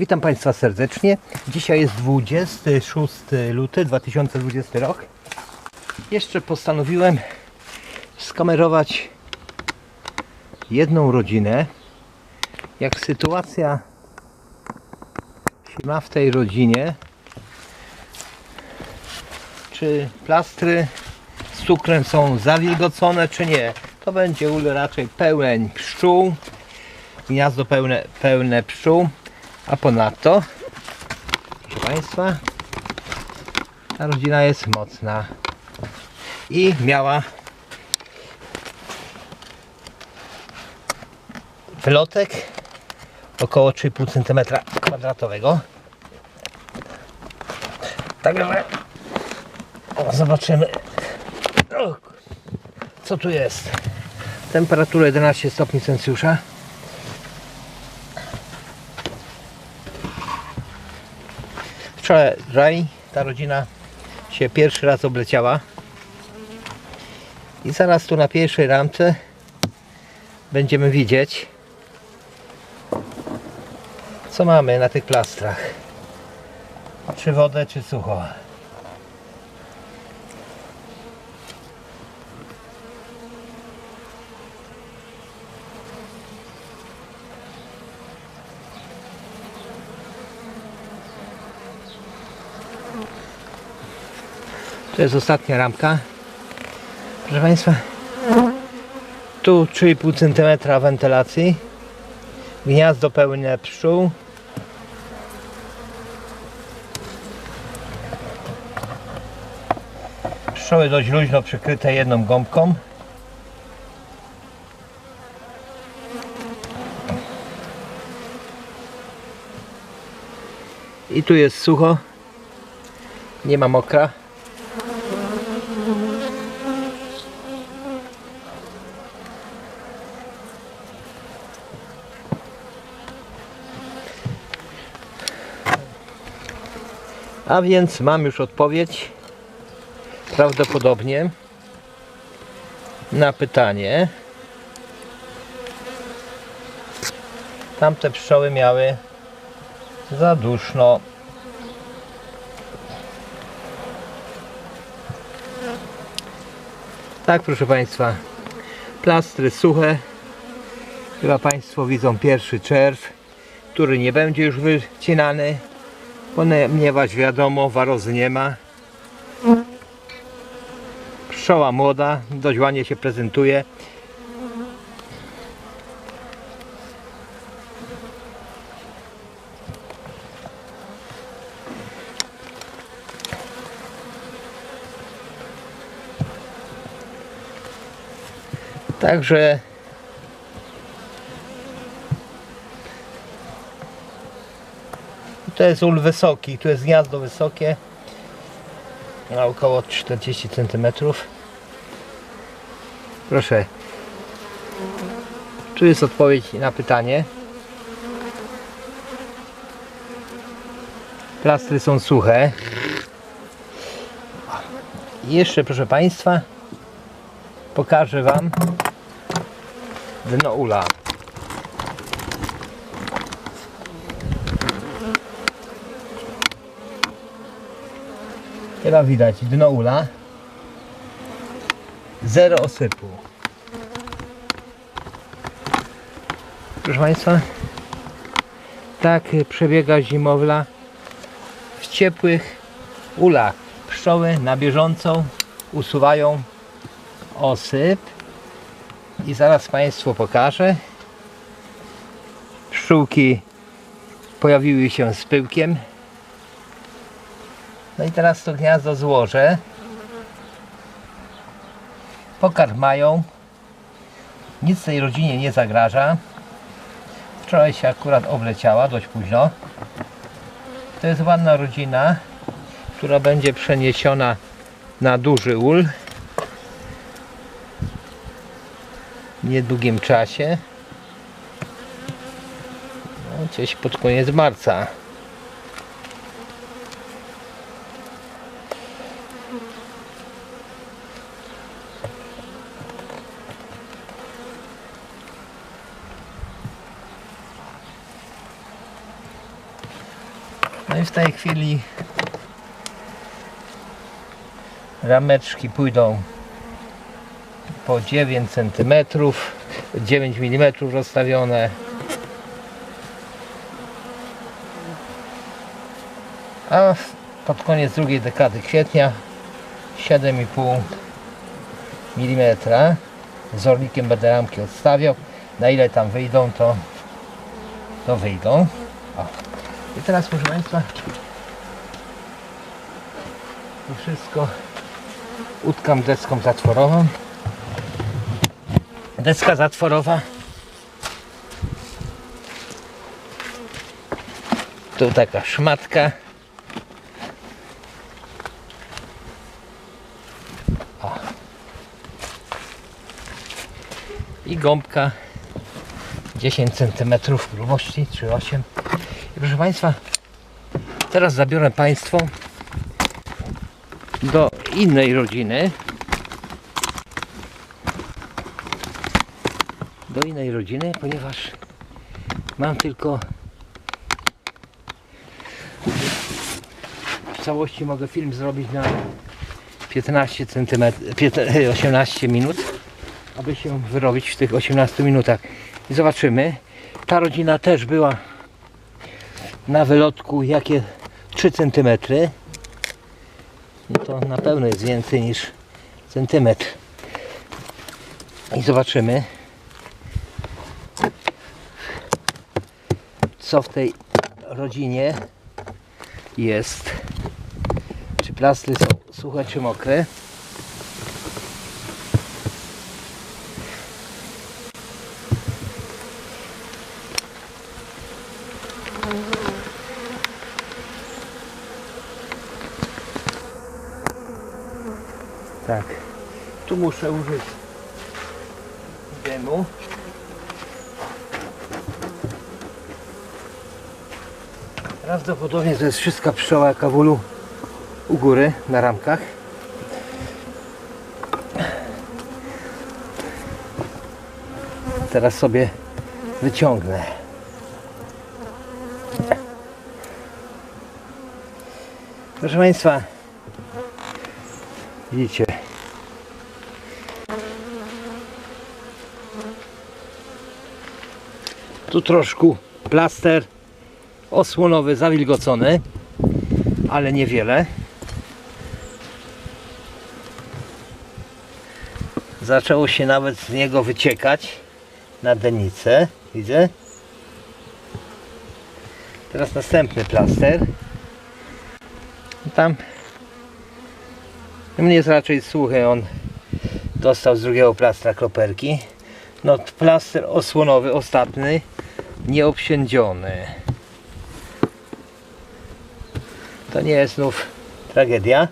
Witam Państwa serdecznie. Dzisiaj jest 26 luty 2020 rok. Jeszcze postanowiłem skamerować jedną rodzinę. Jak sytuacja się ma w tej rodzinie. Czy plastry z cukrem są zawilgocone, czy nie. To będzie ul raczej pełen pszczół. Gniazdo pełne, pełne pszczół. A ponadto, proszę Państwa, ta rodzina jest mocna i miała wylotek około 3,5 cm kwadratowego. Także o, zobaczymy, o, co tu jest. Temperatura 11 stopni Celsjusza. Wczoraj ta rodzina się pierwszy raz obleciała. I zaraz tu na pierwszej ramce będziemy widzieć co mamy na tych plastrach. Czy wodę czy sucho To jest ostatnia ramka. Proszę Państwa, tu 3,5 cm wentylacji. Gniazdo pełne pszczół. Pszczoły dość luźno przykryte jedną gąbką. I tu jest sucho. Nie ma mokra. A więc mam już odpowiedź prawdopodobnie na pytanie. Tamte pszczoły miały za duszno. Tak, proszę Państwa, plastry suche. Chyba Państwo widzą pierwszy czerw, który nie będzie już wycinany ponieważ wiadomo, warozy nie ma. Pszczoła młoda, dość ładnie się prezentuje. Także To jest ul wysoki, tu jest gniazdo wysokie na około 40 cm. Proszę. Tu jest odpowiedź na pytanie. Plastry są suche. I jeszcze proszę Państwa pokażę Wam dno ula. Chyba widać dno ula. Zero osypu. Proszę Państwa, tak przebiega zimowla w ciepłych ulach. Pszczoły na bieżąco usuwają osyp i zaraz Państwu pokażę. Pszczółki pojawiły się z pyłkiem no i teraz to gniazdo złożę. Pokarm mają. Nic tej rodzinie nie zagraża. Wczoraj się akurat obleciała, dość późno. To jest ładna rodzina, która będzie przeniesiona na duży ul w niedługim czasie. No, gdzieś pod koniec marca. No i w tej chwili rameczki pójdą po 9 cm, 9 mm rozstawione. A pod koniec drugiej dekady kwietnia 7,5 mm z orlikiem będę ramki odstawiał. Na ile tam wyjdą, to, to wyjdą. I teraz proszę Państwa to wszystko utkam deską zatworową. Deska zatworowa. Tu taka szmatka. O. I gąbka 10 cm grubości, czy 8. Proszę Państwa, teraz zabiorę Państwo do innej rodziny. Do innej rodziny, ponieważ mam tylko w całości mogę film zrobić na 15 cm, 18 minut, aby się wyrobić w tych 18 minutach. I zobaczymy. Ta rodzina też była na wylotku jakie 3 cm. No to na pewno jest więcej niż centymetr. I zobaczymy co w tej rodzinie jest. Czy plastry są suche czy mokre. Tak. Tu muszę użyć dymu. Prawdopodobnie to jest wszystka pszczoła kawulu u góry na ramkach. Teraz sobie wyciągnę. Proszę Państwa, widzicie. Tu troszkę plaster osłonowy zawilgocony, ale niewiele. Zaczęło się nawet z niego wyciekać na denicę, widzę. Teraz następny plaster. Tam mnie jest raczej suchy, on dostał z drugiego plastra kroperki. No plaster osłonowy, ostatni, nieobsiędziony. To nie jest znów tragedia.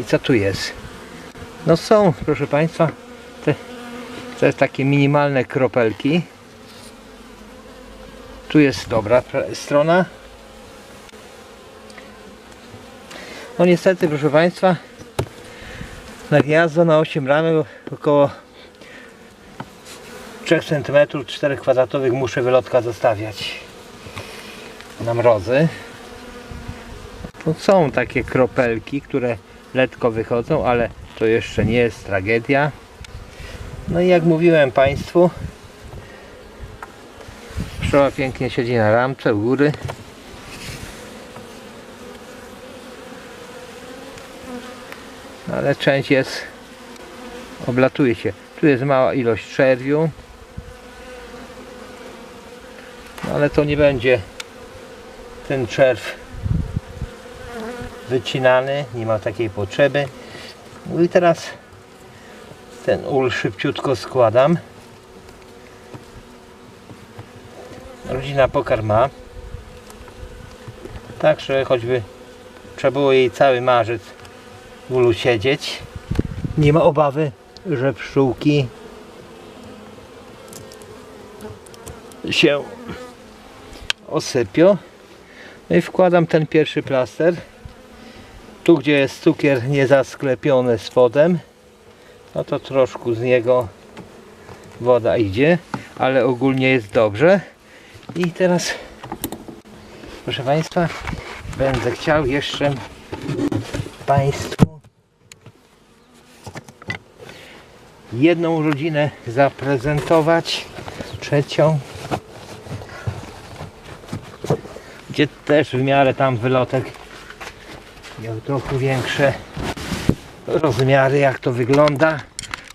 I co tu jest? No są, proszę Państwa, te, te takie minimalne kropelki. Tu jest dobra strona. No niestety, proszę Państwa, na gniazdo na 8 ramek około 3 cm, 4 kwadratowych muszę wylotka zostawiać na mrozy. To są takie kropelki, które letko wychodzą, ale to jeszcze nie jest tragedia. No i jak mówiłem Państwu, pszczoła pięknie siedzi na ramce u góry. No ale część jest, oblatuje się. Tu jest mała ilość czerwiu. No ale to nie będzie ten czerw wycinany, nie ma takiej potrzeby. No i teraz ten ul szybciutko składam. Rodzina pokarma. Także choćby trzeba było jej cały marzec w ulu siedzieć. Nie ma obawy, że pszczółki się osypią. No i wkładam ten pierwszy plaster. Tu gdzie jest cukier niezasklepiony spodem, no to troszkę z niego woda idzie, ale ogólnie jest dobrze. I teraz Proszę Państwa, będę chciał jeszcze Państwu jedną rodzinę zaprezentować, trzecią, też w miarę tam wylotek miał trochę większe rozmiary, jak to wygląda,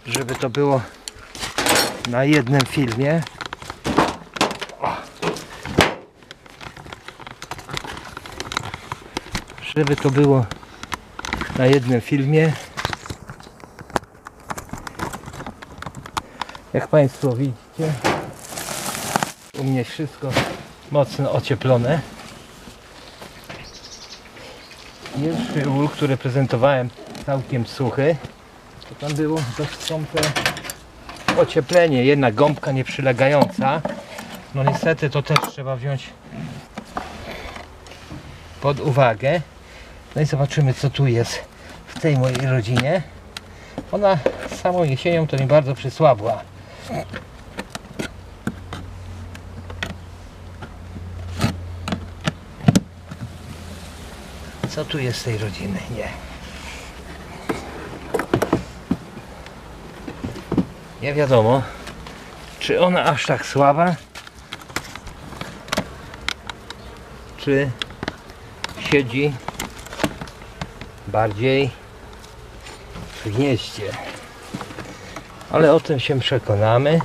żeby to było na jednym filmie. O. Żeby to było na jednym filmie. Jak Państwo widzicie, u mnie wszystko mocno ocieplone. Pierwszy ul, który prezentowałem całkiem suchy, to tam było skąpe ocieplenie, jedna gąbka nieprzylegająca. No niestety to też trzeba wziąć pod uwagę. No i zobaczymy co tu jest w tej mojej rodzinie. Ona samą jesienią to mi bardzo przysłabła. Co tu jest z tej rodziny? Nie. Nie wiadomo, czy ona aż tak słaba, czy siedzi bardziej w gnieździe. Ale o tym się przekonamy.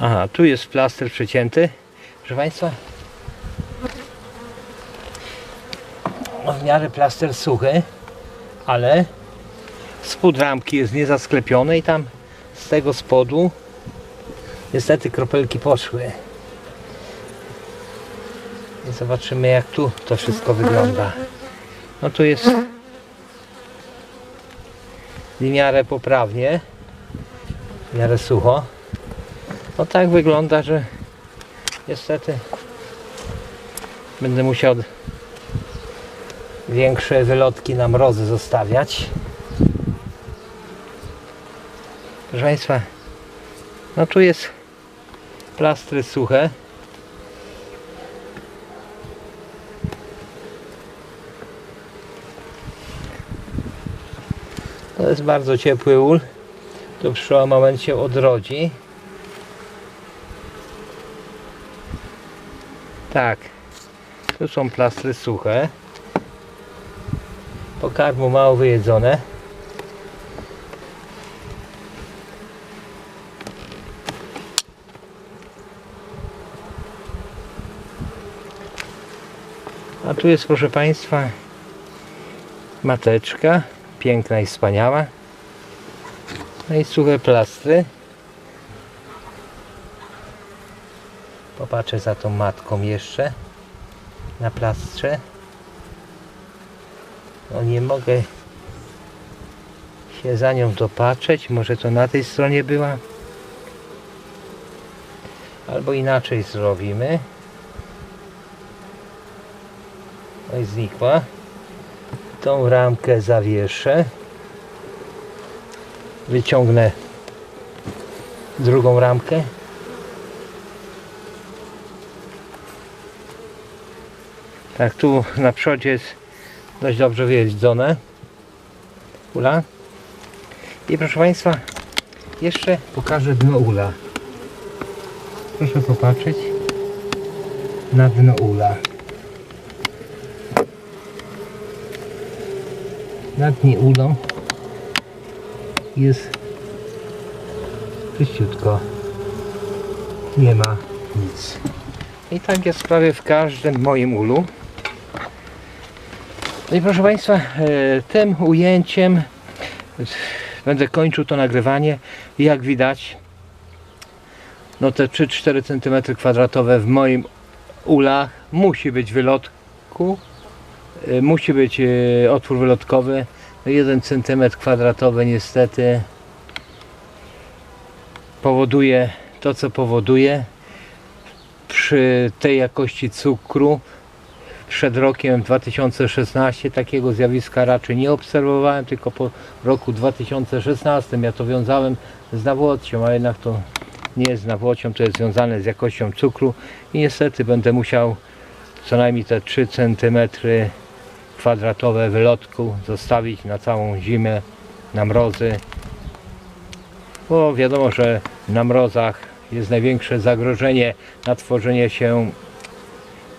Aha, tu jest plaster przecięty. Proszę Państwa. No, w miarę plaster suchy, ale spód ramki jest niezasklepiony i tam z tego spodu niestety kropelki poszły. I zobaczymy jak tu to wszystko wygląda. No tu jest w miarę poprawnie, w miarę sucho. No tak wygląda, że niestety będę musiał większe wylotki na mrozy zostawiać. Proszę Państwa, no tu jest plastry suche. To jest bardzo ciepły ul. To w przyszłym momencie odrodzi. Tak. Tu są plastry suche. Pokarmu mało wyjedzone. A tu jest proszę Państwa mateczka. Piękna i wspaniała. No i suche plastry. Popatrzę za tą matką jeszcze na plastrze. No nie mogę się za nią dopatrzeć. Może to na tej stronie była. Albo inaczej zrobimy. No i znikła. Tą ramkę zawieszę. Wyciągnę drugą ramkę. Tak, tu na przodzie jest dość dobrze wyjeżdżone. Ula. I proszę Państwa, jeszcze pokażę dno ula. Proszę popatrzeć na dno ula. Na dnie ulą jest czyściutko. Nie ma nic. I tak jest prawie w każdym moim ulu. No i proszę Państwa, e, tym ujęciem będę kończył to nagrywanie. Jak widać, no te 3-4 cm kwadratowe w moim ulach musi być wylotku, e, musi być e, otwór wylotkowy. No 1 cm kwadratowy niestety powoduje to, co powoduje. przy tej jakości cukru przed rokiem 2016 takiego zjawiska raczej nie obserwowałem, tylko po roku 2016 ja to wiązałem z nawłocią, a jednak to nie jest z nawłocią, to jest związane z jakością cukru i niestety będę musiał co najmniej te 3 cm kwadratowe wylotku zostawić na całą zimę, na mrozy, bo wiadomo, że na mrozach jest największe zagrożenie na tworzenie się,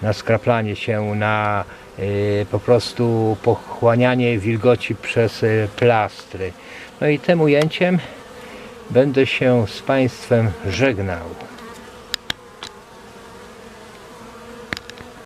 na skraplanie się, na y, po prostu pochłanianie wilgoci przez y, plastry. No i tym ujęciem będę się z Państwem żegnał.